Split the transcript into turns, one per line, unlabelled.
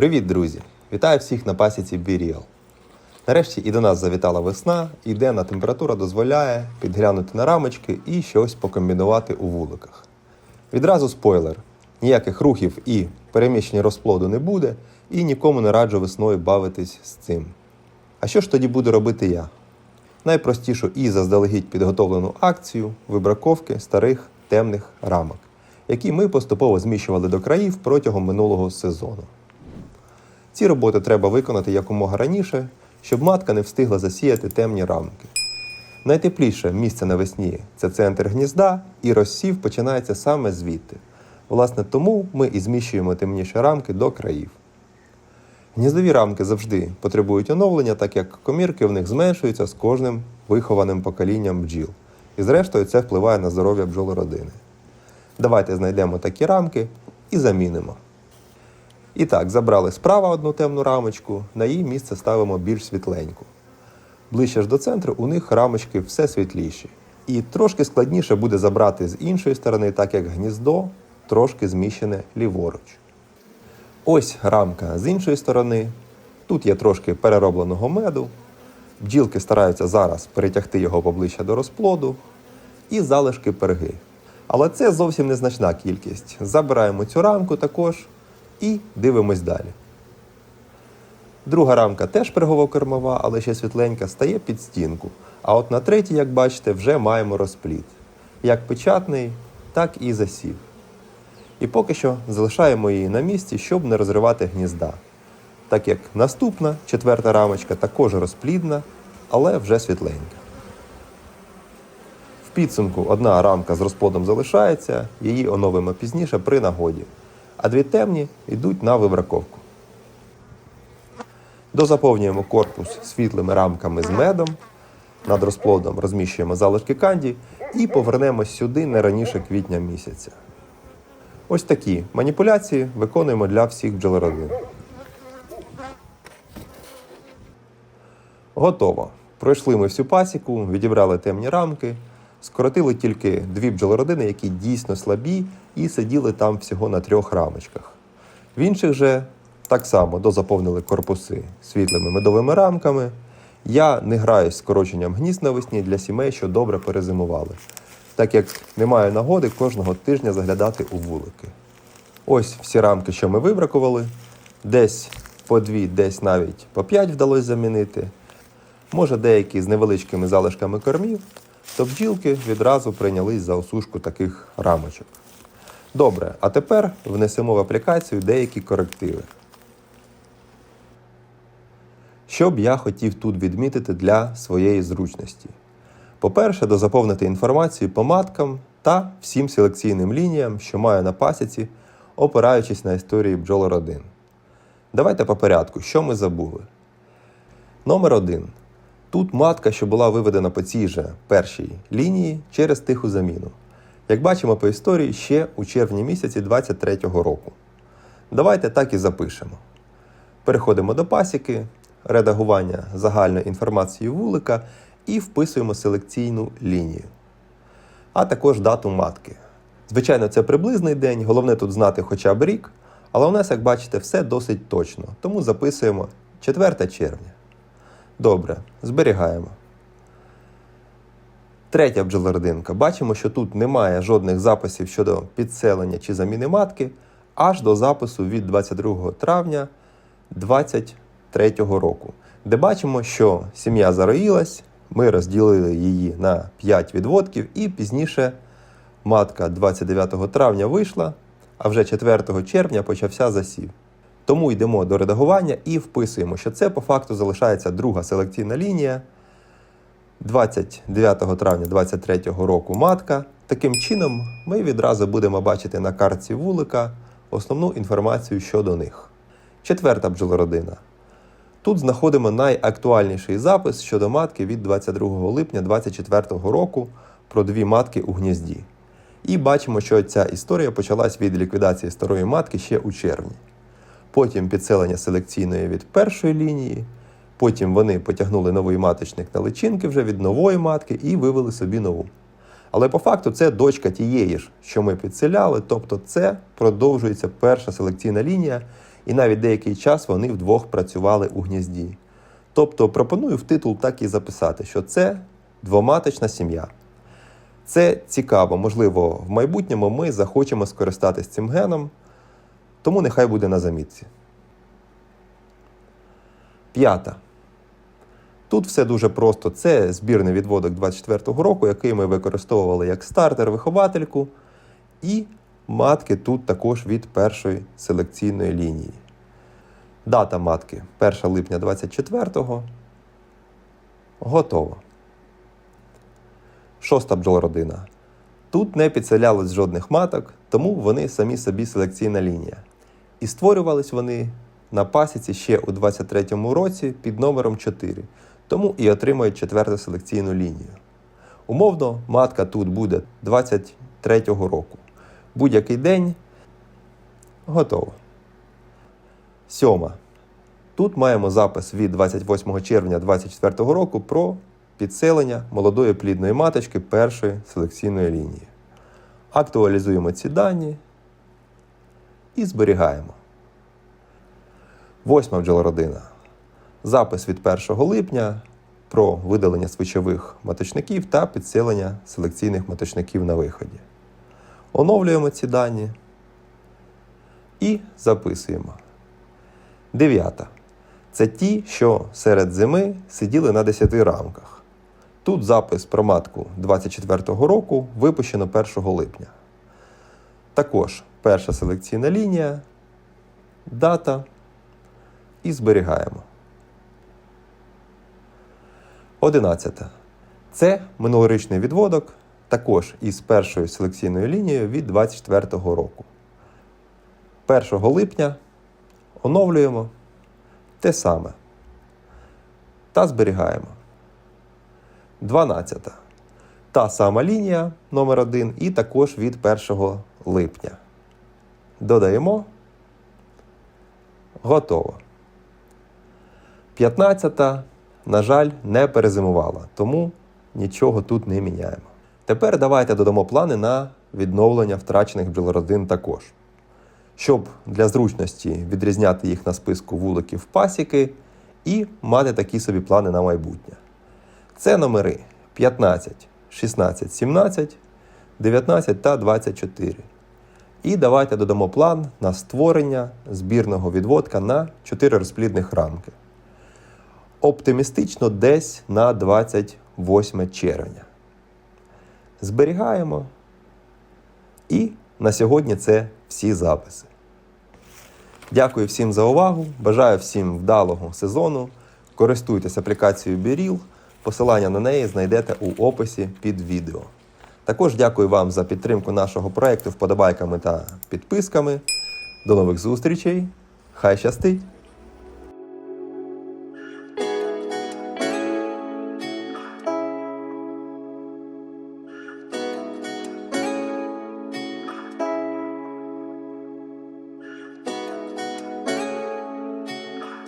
Привіт, друзі! Вітаю всіх на пасіці BeReal. Нарешті і до нас завітала весна, і денна температура дозволяє підглянути на рамочки і щось покомбінувати у вуликах. Відразу спойлер: ніяких рухів і переміщень розплоду не буде, і нікому не раджу весною бавитись з цим. А що ж тоді буду робити я? Найпростішу і заздалегідь підготовлену акцію вибраковки старих темних рамок, які ми поступово зміщували до країв протягом минулого сезону. Ці роботи треба виконати якомога раніше, щоб матка не встигла засіяти темні рамки. Найтепліше місце навесні це центр гнізда, і розсів починається саме звідти. Власне, тому ми і зміщуємо темніші рамки до країв. Гніздові рамки завжди потребують оновлення, так як комірки в них зменшуються з кожним вихованим поколінням бджіл. І зрештою це впливає на здоров'я бджолородини. Давайте знайдемо такі рамки і замінимо. І так, забрали справа одну темну рамочку, на її місце ставимо більш світленьку. Ближче ж до центру у них рамочки все світліші. І трошки складніше буде забрати з іншої сторони, так як гніздо трошки зміщене ліворуч. Ось рамка з іншої сторони. Тут є трошки переробленого меду. Бджілки стараються зараз перетягти його поближче до розплоду. І залишки перги. Але це зовсім незначна кількість. Забираємо цю рамку також і дивимось далі. Друга рамка теж пергово-кормова, але ще світленька, стає під стінку. А от на третій, як бачите, вже маємо розпліт. Як печатний, так і засів. І поки що залишаємо її на місці, щоб не розривати гнізда. Так як наступна, четверта рамочка також розплідна, але вже світленька. В підсумку одна рамка з розплодом залишається, її оновимо пізніше при нагоді, а дві темні йдуть на вибраковку. Дозаповнюємо корпус світлими рамками з медом, над розплодом розміщуємо залишки канді і повернемось сюди не раніше квітня місяця. Ось такі маніпуляції виконуємо для всіх бджолородин. Готово. Пройшли ми всю пасіку, відібрали темні рамки, скоротили тільки дві бджолородини, які дійсно слабі, і сиділи там всього на трьох рамочках. В інших же так само дозаповнили корпуси світлими медовими рамками. Я не граюсь скороченням гнізд навесні для сімей, що добре перезимували, так як не маю нагоди кожного тижня заглядати у вулики. Ось всі рамки, що ми вибракували. Десь по дві, десь навіть по п'ять вдалося замінити. Може, деякі з невеличкими залишками кормів, то бджілки відразу прийнялись за осушку таких рамочок. Добре, а тепер внесемо в аплікацію деякі корективи. Що б я хотів тут відмітити для своєї зручності? По-перше, дозаповнити інформацію по маткам та всім селекційним лініям, що маю на пасіці, опираючись на історії бджолородин. Давайте по порядку, що ми забули. Номер 1. Тут матка, що була виведена по цій же першій лінії через тиху заміну. Як бачимо по історії ще у червні місяці 23-го року. Давайте так і запишемо. Переходимо до пасіки, редагування загальної інформації вулика і вписуємо селекційну лінію, а також дату матки. Звичайно, це приблизний день, головне тут знати хоча б рік, але у нас, як бачите, все досить точно, тому записуємо 4 червня. Добре, зберігаємо. Третя бджолородинка. Бачимо, що тут немає жодних записів щодо підселення чи заміни матки аж до запису від 22 травня 2023 року, де бачимо, що сім'я зароїлась, ми розділили її на 5 відводків, і пізніше матка 29 травня вийшла, а вже 4 червня почався засів. Тому йдемо до редагування і вписуємо, що це по факту залишається друга селекційна лінія. 29 травня 2023 року матка. Таким чином, ми відразу будемо бачити на картці вулика основну інформацію щодо них. Четверта бджолородина. Тут знаходимо найактуальніший запис щодо матки від 22 липня 2024 року про дві матки у гнізді. І бачимо, що ця історія почалась від ліквідації старої матки ще у червні. Потім підселення селекційної від першої лінії. Потім вони потягнули новий маточник на личинки вже від нової матки і вивели собі нову. Але по факту це дочка тієї ж, що ми підселяли, тобто це продовжується перша селекційна лінія, і навіть деякий час вони вдвох працювали у гнізді. Тобто пропоную в титул так і записати, що це двоматочна сім'я. Це цікаво, можливо, в майбутньому ми захочемо скористатись цим геном, тому нехай буде на замітці. П'ята. Тут все дуже просто. Це збірний відводок 24-го року, який ми використовували як стартер-виховательку, і матки тут також від першої селекційної лінії. Дата матки 1 липня 24-го. Готово. Шоста бджолородина. Тут не підселялось жодних маток, тому вони самі собі селекційна лінія. І створювались вони на пасіці ще у 23-му році під номером 4, тому і отримують четверту селекційну лінію. Умовно, матка тут буде 23-го року. Будь-який день готово. Сьома. Тут маємо запис від 28 червня 2024 року про підселення молодої плідної маточки першої селекційної лінії. Актуалізуємо ці дані і зберігаємо. Восьма бджолородина. Запис від 1 липня про видалення свичових маточників та підселення селекційних маточників на виході. Оновлюємо ці дані і записуємо. Дев'ята. Це ті, що серед зими сиділи на 10 рамках. Тут запис про матку 24-го року випущено 1 липня. Також перша селекційна лінія, дата і зберігаємо. 11. Це минулорічний відводок, також із першою селекційною лінією від 24-го року. 1 липня оновлюємо те саме та зберігаємо. 12. Та сама лінія номер 1 і також від 1 липня. Додаємо. Готово. 15. На жаль, не перезимувала, тому нічого тут не міняємо. Тепер давайте додамо плани на відновлення втрачених бджолородин також. Щоб для зручності відрізняти їх на списку вуликів пасіки і мати такі собі плани на майбутнє. Це номери 15, 16, 17, 19 та 24. І давайте додамо план на створення збірного відводка на 4 розплідних рамки. Оптимістично десь на 28 червня. Зберігаємо. І на сьогодні це всі записи. Дякую всім за увагу. Бажаю всім вдалого сезону. Користуйтесь аплікацією Біріл. Посилання на неї знайдете у описі під відео. Також дякую вам за підтримку нашого проекту вподобайками та підписками. До нових зустрічей. Хай щастить!